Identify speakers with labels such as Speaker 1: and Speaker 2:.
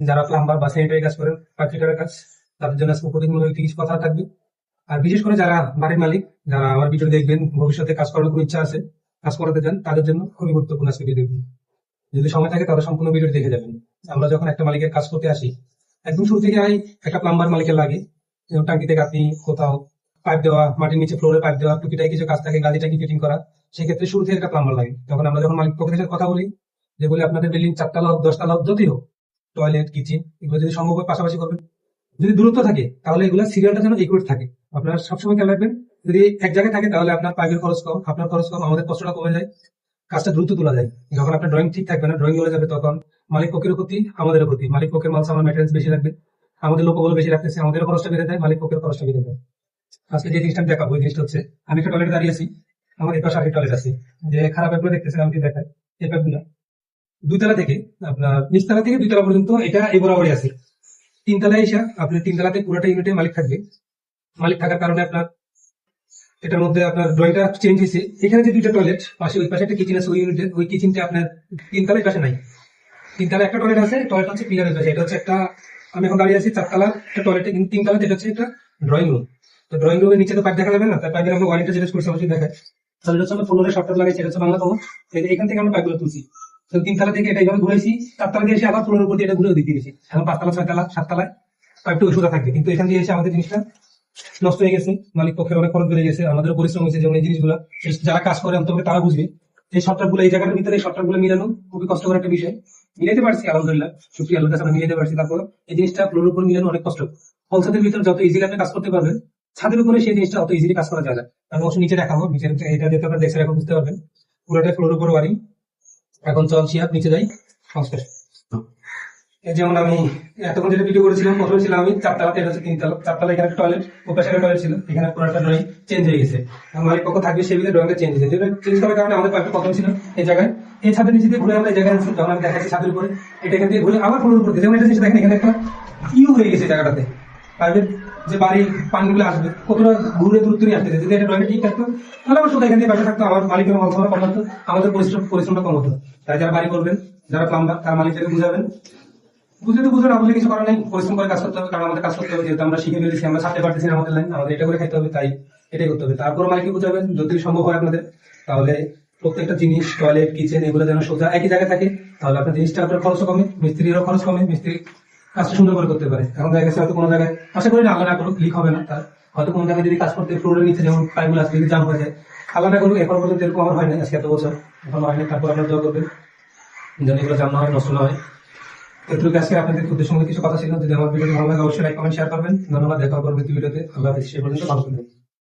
Speaker 1: যারা প্লাম্বার বা স্যানিটারি কাজ করেন বা ফিটারের কাজ, তাদের জন্য আজকে প্রতিমূলক কিছু কথা থাকবে। আর বিশেষ করে যারা বাড়ির মালিক, যারা আমার ভিডিও দেখবেন, ভবিষ্যতে কাজ করার খুব ইচ্ছা আছে, কাজ করাতে চান, তাদের জন্য খুবই গুরুত্বপূর্ণ আজকে ভিডিও যদি সময় থাকে, তাহলে সম্পূর্ণ ভিডিও দেখে যাবেন। আমরা যখন একটা মালিকের কাজ করতে আসি, একদম শুরু থেকে আই একটা প্লাম্বার মালিকের লাগে। যেমন টাঙ্কিতে গাঁথনি, কোথাও পাইপ দেওয়া, মাটির নিচে ফ্লোরে পাইপ দেওয়া টুকিটাই কিছু কাজ থাকে গাড়ি টাকি ফিটিং করা, সেক্ষেত্রে শুরু থেকে একটা প্লাম্বার লাগে। তখন আমরা যখন মালিক পক্ষের কথা বলি, যে বলে আপনাদের বিল্ডিং চারতলা হোক, দশতলা হোক, যতই হোক টয়লেট কিচেন এগুলো যদি সম্ভব পাশাপাশি করবেন। যদি দূরত্ব থাকে, তাহলে এগুলো সিরিয়ালটা যেন ইকুইট থাকে। আপনারা সবসময় খেয়াল রাখবেন, যদি এক জায়গায় থাকে, তাহলে আপনার পাইপের খরচ কম, আপনার খরচ কম, আমাদের কষ্টটা কমে যায়, কাজটা দ্রুত তোলা যায়। যখন আপনার ড্রয়িং ঠিক থাকবে না ড্রয়িং হয়ে যাবে, তখন মালিক পক্ষের ক্ষতি আমাদের ক্ষতি। মালিক পক্ষের মাল সামান ম্যাটেরিয়ালস বেশি লাগবে, আমাদের লোকগুলো বেশি রাখতেছে আমাদের খরচটা বেড়ে যায়, মালিক পক্ষের খরচটা বেড়ে যায়। আজকে যে জিনিসটা দেখাবো ওই জিনিসটা হচ্ছে, আমি একটা টয়লেট দাঁড়িয়ে আছি, আমার এই পাশে আরেকটা টয়লেট আছে। যে খারাপ ব্যাপারে দেখতেছেন আমি দেখাই এই ব্যাপারগুলো দুইতলা থেকে, আপনার নিচতলা থেকে দুইতলা পর্যন্ত এটা এই বরাবরই আছে। তিনতলায় এসে আপনি তিনতলাতে পুরোটা ইউনিটে মালিক থাকবে। মালিক থাকার কারণে আপনার এটার মধ্যে আপনার ড্রয়িংটা চেঞ্জ হয়েছে। এখানে যে দুইটা টয়লেট পাশে ওই পাশে একটা কিচেন আছে ওই ইউনিটে ওই কিচেনটা আপনার তিনতলায় পাশে নাই। তিনতলা একটা টয়লেট আছে টয়লেট হচ্ছে পিলারের পাশে। এটা হচ্ছে একটা, আমি এখন দাঁড়িয়ে আছি চারতলা একটা টয়লেটে কিন্তু তিনতলাতে এটা হচ্ছে একটা ড্রয়িং রুম তো ড্রয়িং রুমের নিচে তো পাইপ দেখা যাবে না, তার পাইপের আমরা ওয়ারিংটা যেটা করছি, অবশ্যই দেখায়। তাহলে হচ্ছে আমরা পনেরো সপ্তাহ লাগাইছি, এটা হচ্ছে বাংলা তোমার এখান থেকে আমরা পাইপগুলো তুলছি। তো তিনতলা থেকে এটা এইভাবে ঘুরেছি চারতলা দিয়ে এসে আবার পনেরো উপর এটা ঘুরে দিতে গেছি। এখন পাঁচতলা ছয়তলা সাততলায় ওই সোজা থাকবে। কিন্তু এখান দিয়ে এসে আমাদের জিনিসটা নষ্ট হয়ে গেছে, মালিক পক্ষের অনেক খরচ বেড়ে গেছে আমাদের পরিশ্রম হয়েছে যেমন এই জিনিসগুলো। যারা কাজ করে অন্তত তারা বুঝবে এই শর্টকাটগুলো এই জায়গাটার ভিতরে এই শর্টকাটগুলো মিলানো খুবই কষ্টকর একটা বিষয়। মিলাতে পারছি, আলহামদুলিল্লাহ। শুক্রিয়া আল্লাহ আমরা মিলাতে পারছি। তারপর এই জিনিসটা ফ্লোরের উপর মিলানো অনেক কষ্ট। হলসেটের ভিতরে যত ইজিলি আপনি কাজ করতে পারবেন, ছাদের উপরে সেই জিনিসটা অত ইজিলি কাজ করা যায় না। আমি অবশ্যই নিচে দেখাবো নিচে এটা যেতে আপনার দেখে এখন বুঝতে পারবেন। পুরোটা ফ্লোরের উপর বাড়ি এখন চল শিয়াপ নিচে যাই। নমস্কার। যেমন আমি এতক্ষণ যেটা ভিডিও করেছিলাম, প্রথমে ছিলাম আমি চারতলা এটা হচ্ছে তিনতলা চারতলা এখানে টয়লেট ও পাশে টয়লেট ছিল। এখানে পুরোটা ড্রয়িং চেঞ্জ হয়ে গেছে। মালিক পক্ষ থাকবে সেই ভিতরে ড্রয়িংটা চেঞ্জ হয়েছে। চেঞ্জ করার কারণে আমাদের পাইপটা প্রথম ছিল এই জায়গায়। এই ছাদের নিচে দিয়ে ঘুরে আমরা এই জায়গায় আনছি যখন আমি দেখাচ্ছি ছাদের উপরে, এটা এখান থেকে ঘুরে আবার ফ্লোর উপর যেমন এটা দেখেন, এখানে একটা ইউ হয়ে গেছে জায়গাটাতে। পাইপের যে বাড়ি পানিগুলো আসবে, কতটা ঘুরে দূরত্ব নিয়ে আসতে যদি ড্রয়িংটা ঠিক থাকতো, তাহলে আমার শুধু এখান থেকে থাকতো, আমার মালিকের মাল কম হতো, আমাদের পরিশ্রম, পরিশ্রমটা কম হতো। তাই যারা বাড়ি করবেন, যারা প্লাম্বার তার মালিককে বুঝাবেন। বুঝলে তো বুঝলে আমাদের কিছু করার নেই, পরিশ্রম করে কাজ করতে হবে, কারণ আমাদের কাজ করতে হবে, যেহেতু আমরা শিখে ফেলেছি, আমরা ছাড়তে পারতেছি না আমাদের লাইন আমাদের এটা করে খাইতে হবে, তাই এটাই করতে হবে। তারপর মালিককে বুঝাবেন, যদি সম্ভব হয় আপনাদের, তাহলে প্রত্যেকটা জিনিস টয়লেট কিচেন এগুলো যেন সোজা একই জায়গায় থাকে, তাহলে আপনার জিনিসটা আপনার খরচ কমে, মিস্ত্রিরও খরচ কমে, মিস্ত্রি কাজটা সুন্দর করে করতে পারে। এখন দেখা গেছে হয়তো কোনো জায়গায়, আশা করি না, আল্লাহ না করুক লিক হবে না তার হয়তো কোনো জায়গায় যদি কাজ করতে ফ্লোরের নিচে যেমন পাইপগুলো আসলে জাম হয়ে যায়, আল্লাহ না করুক, এখন পর্যন্ত এরকম আমার হয় না আজকে এত বছর, এখন হয় না তারপর আপনার দোয়া করবেন, যেন এগুলো জাম না হয়, নষ্ট না হয়। এটুকু আজকে আপনাদের উদ্দেশ্য কিছু কথা ছিল, যদি আমার ভিডিও ভালো লাগে, অবশ্যই লাইক কমেন্ট শেয়ার করবেন। ধন্যবাদ, দেখা পরবর্তী ভিডিওতে। আল্লাহ সে পর্যন্ত ভালো থাকবেন।